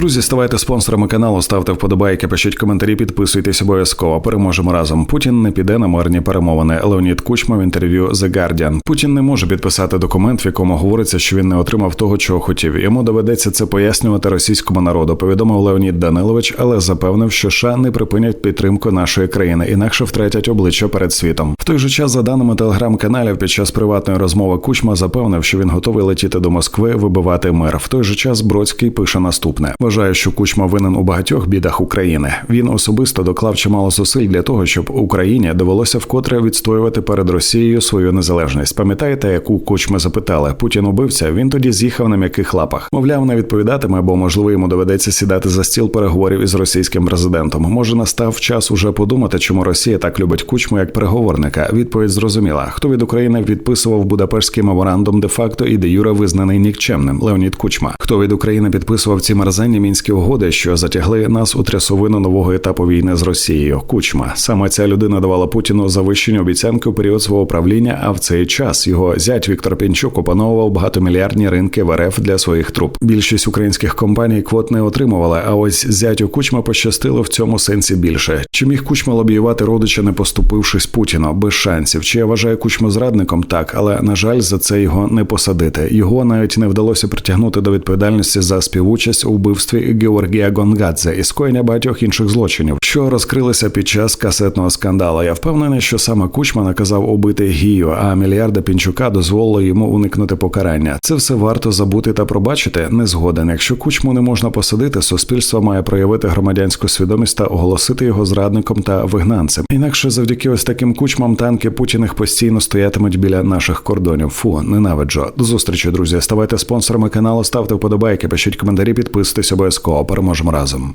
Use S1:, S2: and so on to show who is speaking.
S1: Друзі, ставайте спонсорами каналу, ставте вподобайки, пишіть коментарі, підписуйтесь обов'язково. Переможемо разом. Путін не піде на мирні перемовини. Леонід Кучма в інтерв'ю The Guardian. Путін не може підписати документ, в якому говориться, що він не отримав того, чого хотів. Йому доведеться це пояснювати російському народу. Повідомив Леонід Данилович, але запевнив, що США не припинять підтримку нашої країни, інакше втратять обличчя перед світом. Той же час, за даними телеграм-каналів, під час приватної розмови Кучма запевнив, що він готовий летіти до Москви, вибивати мир. В той же час Бродський пише наступне: вважаю, що Кучма винен у багатьох бідах України. Він особисто доклав чимало зусиль для того, щоб Україні довелося вкотре відстоювати перед Росією свою незалежність. Пам'ятаєте, яку Кучма запитали? Путін убивця. Він тоді з'їхав на м'яких лапах. Мовляв, не відповідатиме, бо можливо йому доведеться сідати за стіл переговорів із російським президентом. Може, настав час уже подумати, чому Росія так любить Кучму як переговорника. Відповідь зрозуміла. Хто від України підписував Будапештський меморандум де факто і де юре визнаний нікчемним Леонід Кучма. Хто від України підписував ці мерзенні мінські угоди, що затягли нас у трясовину нового етапу війни з Росією? Кучма саме ця людина давала Путіну завищені обіцянки у період свого правління. А в цей час його зять Віктор Пінчук опановував багатомільярдні ринки в РФ для своїх труб. Більшість українських компаній квот не отримували. А ось зятю Кучма пощастило в цьому сенсі більше. Чи міг Кучма лобіювати родича, не поступившись Путіну без шансів? Чи я вважаю Кучму зрадником? Так, але на жаль, за це його не посадити. Його навіть не вдалося притягнути до відповідальності за співучасть у вбивстві Георгія Гонгадзе і скоєння багатьох інших злочинів, що розкрилися під час касетного скандалу. Я впевнений, що саме Кучма наказав убити Гію, а мільярда Пінчука дозволило йому уникнути покарання. Це все варто забути та пробачити. Не згоден. Якщо кучму не можна посадити, суспільство має проявити громадянську свідомість та оголосити його зрадником та вигнанцем. Інакше завдяки ось таким кучмам танки путіних постійно стоятимуть біля наших кордонів. Фу, ненавиджу. До зустрічі, друзі. Ставайте спонсорами каналу, ставте вподобайки, пишіть коментарі, підписуйтесь обов'язково. Переможемо разом.